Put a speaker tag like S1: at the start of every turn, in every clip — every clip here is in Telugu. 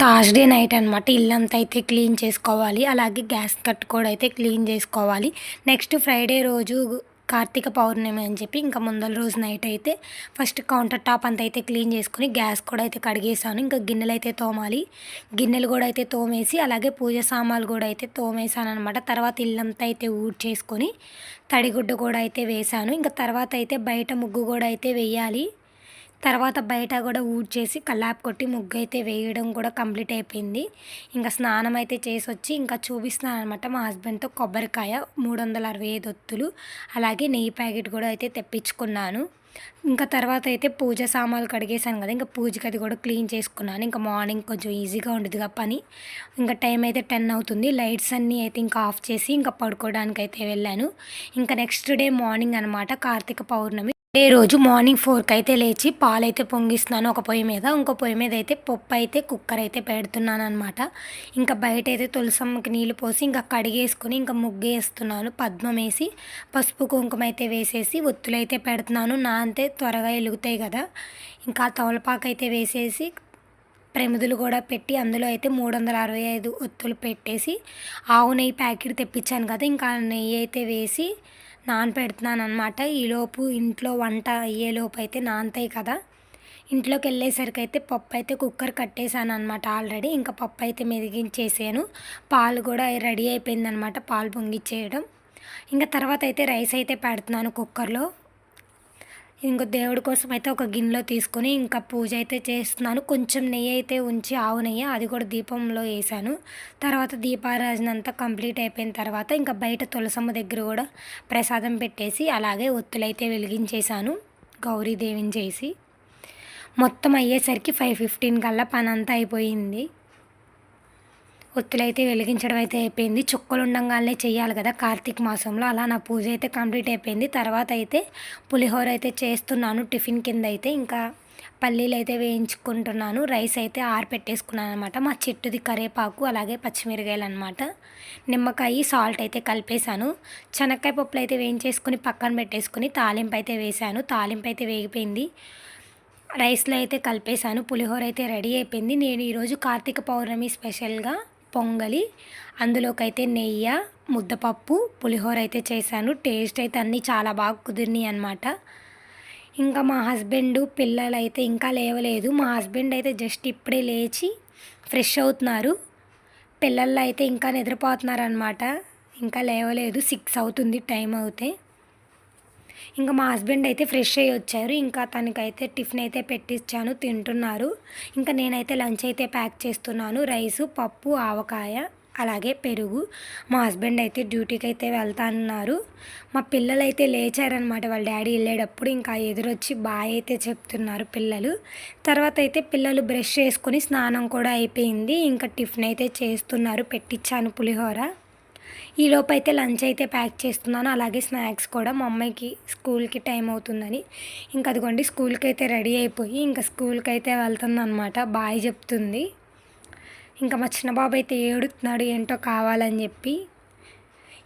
S1: థర్స్డే నైట్ అనమాట ఇల్లంతా అయితే క్లీన్ చేసుకోవాలి. అలాగే గ్యాస్ కట్ కూడా అయితే క్లీన్ చేసుకోవాలి. నెక్స్ట్ ఫ్రైడే రోజు కార్తీక పౌర్ణమి అని చెప్పి ఇంకా ముందల రోజు నైట్ అయితే ఫస్ట్ కౌంటర్ టాప్ అంతా అయితే క్లీన్ చేసుకుని గ్యాస్ కూడా అయితే కడిగేసాను. ఇంకా గిన్నెలు అయితే తోమాలి. గిన్నెలు కూడా అయితే తోమేసి అలాగే పూజ సామాన్లు కూడా అయితే తోమేసాను అనమాట తర్వాత ఇల్లంతా అయితే ఊడ్ చేసుకొని తడిగుడ్డ కూడా అయితే వేసాను. ఇంకా తర్వాత అయితే బయట ముగ్గు కూడా అయితే వేయాలి. తర్వాత బయట కూడా ఊడ్చేసి కల్లాపు కొట్టి ముగ్గు అయితే వేయడం కూడా కంప్లీట్ అయిపోయింది. ఇంకా స్నానం అయితే చేసి వచ్చి ఇంకా చూపిస్తున్నాను అనమాట మా హస్బెండ్తో కొబ్బరికాయ మూడు వందల అరవై ఐదు ఒత్తులు అలాగే నెయ్యి ప్యాకెట్ కూడా అయితే తెప్పించుకున్నాను. ఇంకా తర్వాత అయితే పూజ సామాన్లు కడిగేసాను కదా ఇంకా పూజకి అది కూడా క్లీన్ చేసుకున్నాను. ఇంకా మార్నింగ్ కొంచెం ఈజీగా ఉండదుగా పని. ఇంకా టైం అయితే టెన్ అవుతుంది. లైట్స్ అన్నీ అయితే ఇంకా ఆఫ్ చేసి ఇంకా పడుకోవడానికి అయితే వెళ్ళాను. ఇంకా నెక్స్ట్ డే మార్నింగ్ అనమాట కార్తీక పౌర్ణమి. ఏ రోజు మార్నింగ్ ఫోర్కి అయితే లేచి పాలైతే పొంగిస్తున్నాను ఒక పొయ్యి మీద. ఇంకో పొయ్యి మీద అయితే పప్పు అయితే కుక్కర్ అయితే పెడుతున్నాను అనమాట ఇంకా బయట అయితే తులసమ్మకి నీళ్ళు పోసి ఇంకా కడిగేసుకొని ఇంకా ముగ్గు వేస్తున్నాను పద్మం వేసి పసుపు కుంకుమ అయితే వేసేసి ఒత్తులు అయితే పెడుతున్నాను. నా అంతే త్వరగా వెలుగుతాయి కదా. ఇంకా తవలపాకు అయితే వేసేసి ప్రమిదులు కూడా పెట్టి అందులో అయితే మూడు వందల అరవై ఐదు ఒత్తులు పెట్టేసి ఆవు నెయ్యి ప్యాకెట్ తెప్పించాను కదా. ఇంకా నెయ్యి అయితే వేసి నానపెడుతున్నాను అనమాట ఈలోపు ఇంట్లో వంట అయ్యేలోపు అయితే నానతాయి కదా. ఇంట్లోకి వెళ్ళేసరికి అయితే పప్పు అయితే కుక్కర్ కట్టేశాను అనమాట ఆల్రెడీ. ఇంకా పప్పు అయితే మెదిగించేసాను. పాలు కూడా రెడీ అయిపోయిందనమాట పాలు పొంగిచ్చేయడం. ఇంకా తర్వాత అయితే రైస్ అయితే పెడుతున్నాను కుక్కర్లో. ఇంకో దేవుడి కోసం అయితే ఒక గిన్నెలో తీసుకొని ఇంకా పూజ అయితే చేస్తున్నాను. కొంచెం నెయ్యి అయితే ఉంచి ఆవు నెయ్యి అది కూడా దీపంలో వేసాను. తర్వాత దీపారాజన అంతా కంప్లీట్ అయిపోయిన తర్వాత ఇంకా బయట తులసమ్మ దగ్గర కూడా ప్రసాదం పెట్టేసి అలాగే ఒత్తులైతే వెలిగించేశాను. గౌరీదేవిని చేసి. మొత్తం అయ్యేసరికి ఫైవ్ ఫిఫ్టీన్ కల్లా పని అంతా అయిపోయింది. ఒత్తులైతే వెలిగించడం అయితే అయిపోయింది. చుక్కలు ఉండంగానే చేయాలి కదా కార్తీక మాసంలో. అలా నా పూజ అయితే కంప్లీట్ అయిపోయింది. తర్వాత అయితే పులిహోర అయితే చేస్తున్నాను టిఫిన్ కింద అయితే ఇంకా పల్లీలు అయితే వేయించుకుంటున్నాను. రైస్ అయితే ఆరపెట్టేసుకున్నాను అనమాట మా చెట్టుది కరేపాకు అలాగే పచ్చిమిరకాయలు అనమాట నిమ్మకాయ సాల్ట్ అయితే కలిపేశాను. చెనక్కాయ పప్పులు అయితే వేయించేసుకుని పక్కన పెట్టేసుకుని తాలింపు అయితే వేసాను తాలింపు అయితే వేగిపోయింది. రైస్లో అయితే కలిపేశాను. పులిహోర అయితే రెడీ అయిపోయింది. నేను ఈరోజు కార్తీక పౌర్ణమి స్పెషల్గా పొంగలి అందులోకైతే నెయ్యి ముద్దపప్పు పులిహోర అయితే చేశాను. టేస్ట్ అయితే అన్నీ చాలా బాగా కుదిరినాయి అనమాట ఇంకా మా హస్బెండ్ పిల్లలు అయితే ఇంకా లేవలేదు. మా హస్బెండ్ అయితే జస్ట్ ఇప్పుడే లేచి ఫ్రెష్ అవుతున్నారు. పిల్లలు అయితే ఇంకా నిద్రపోతున్నారనమాట ఇంకా లేవలేదు. సిక్స్ అవుతుంది టైం అవుతే ఇంకా మా హస్బెండ్ అయితే ఫ్రెష్ అయ్యి వచ్చారు. ఇంకా తనకైతే టిఫిన్ అయితే పెట్టించాను తింటున్నారు. ఇంకా నేనైతే లంచ్ అయితే ప్యాక్ చేస్తున్నాను. రైసు పప్పు ఆవకాయ అలాగే పెరుగు. మా హస్బెండ్ అయితే డ్యూటీకి అయితే వెళ్తాన్నారు మా పిల్లలు అయితే లేచారనమాట వాళ్ళ డాడీ వెళ్ళేటప్పుడు ఇంకా ఎదురొచ్చి బాయ్ అయితే చెప్తున్నారు పిల్లలు. తర్వాత అయితే పిల్లలు బ్రష్ చేసుకొని స్నానం కూడా అయిపోయింది. ఇంకా టిఫిన్ అయితే చేస్తున్నారు. పెట్టించాను పులిహోర. ఈ అయితే లంచ్ అయితే ప్యాక్ చేస్తున్నాను. అలాగే స్నాక్స్ కూడా మా అమ్మాయికి స్కూల్కి టైం అవుతుందని. ఇంకా అదిగోండి స్కూల్కి అయితే రెడీ అయిపోయి ఇంకా స్కూల్కి అయితే వెళ్తుంది అనమాట బాయ్ చెప్తుంది. ఇంకా మా చిన్న బాబు అయితే ఏడుతున్నాడు ఏంటో కావాలని చెప్పి.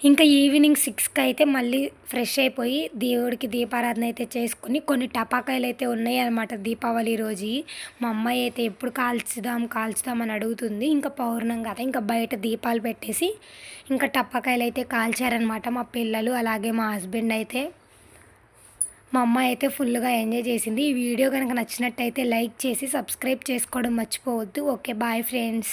S1: ఇంకా ఈవినింగ్ సిక్స్కి అయితే మళ్ళీ ఫ్రెష్ అయిపోయి దేవుడికి దీపారాధన అయితే చేసుకుని కొన్ని టపాకాయలు అయితే ఉన్నాయి అనమాట దీపావళి రోజు. మా అమ్మాయి అయితే ఎప్పుడు కాల్చుదాం కాల్చుదాం అని అడుగుతుంది. ఇంకా పౌర్ణం కదా ఇంకా బయట దీపాలు పెట్టేసి ఇంకా టపాకాయలు అయితే కాల్చారనమాట మా పిల్లలు అలాగే మా హస్బెండ్ అయితే. మా అమ్మాయి అయితే ఫుల్గా ఎంజాయ్ చేసింది. ఈ వీడియో కనుక నచ్చినట్టయితే లైక్ చేసి సబ్స్క్రైబ్ చేసుకోవడం మర్చిపోవద్దు. Okay bye friends.